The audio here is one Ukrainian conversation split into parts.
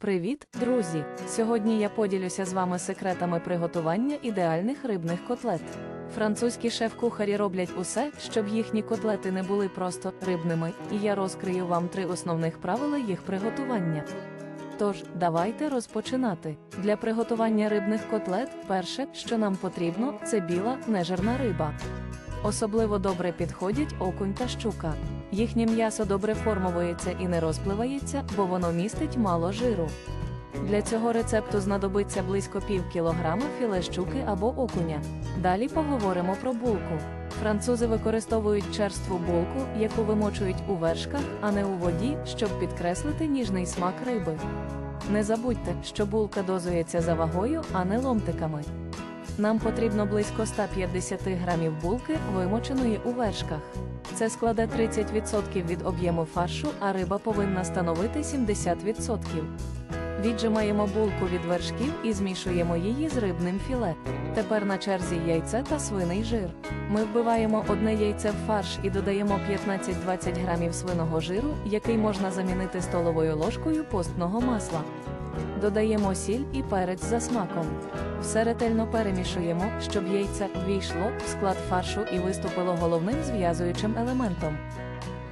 Привіт, друзі! Сьогодні я поділюся з вами секретами приготування ідеальних рибних котлет. Французькі шеф-кухарі роблять усе, щоб їхні котлети не були просто рибними, і я розкрию вам три основних правила їх приготування. Тож, давайте розпочинати. Для приготування рибних котлет перше, що нам потрібно, це біла, нежирна риба. Особливо добре підходять окунь та щука. Їхнє м'ясо добре формовується і не розпливається, бо воно містить мало жиру. Для цього рецепту знадобиться близько пів кілограма філе щуки або окуня. Далі поговоримо про булку. Французи використовують черству булку, яку вимочують у вершках, а не у воді, щоб підкреслити ніжний смак риби. Не забудьте, що булка дозується за вагою, а не ломтиками. Нам потрібно близько 150 грамів булки, вимоченої у вершках. Це складе 30% від об'єму фаршу, а риба повинна становити 70%. Віджимаємо булку від вершків і змішуємо її з рибним філе. Тепер на черзі яйце та свиний жир. Ми вбиваємо одне яйце в фарш і додаємо 15-20 грамів свиного жиру, який можна замінити столовою ложкою постного масла. Додаємо сіль і перець за смаком. Все ретельно перемішуємо, щоб яйце ввійшло в склад фаршу і виступило головним зв'язуючим елементом.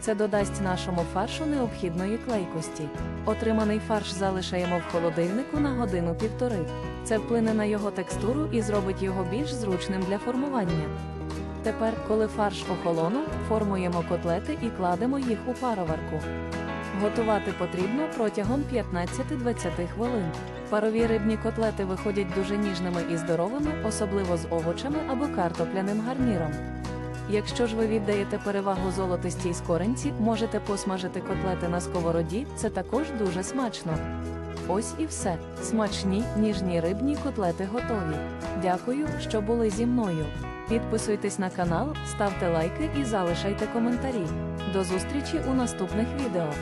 Це додасть нашому фаршу необхідної клейкості. Отриманий фарш залишаємо в холодильнику на годину-півтори. Це вплине на його текстуру і зробить його більш зручним для формування. Тепер, коли фарш охолонув, формуємо котлети і кладемо їх у пароварку. Готувати потрібно протягом 15-20 хвилин. Парові рибні котлети виходять дуже ніжними і здоровими, особливо з овочами або картопляним гарніром. Якщо ж ви віддаєте перевагу золотистій скоринці, можете посмажити котлети на сковороді, це також дуже смачно. Ось і все. Смачні, ніжні рибні котлети готові. Дякую, що були зі мною. Підписуйтесь на канал, ставте лайки і залишайте коментарі. До зустрічі у наступних відео.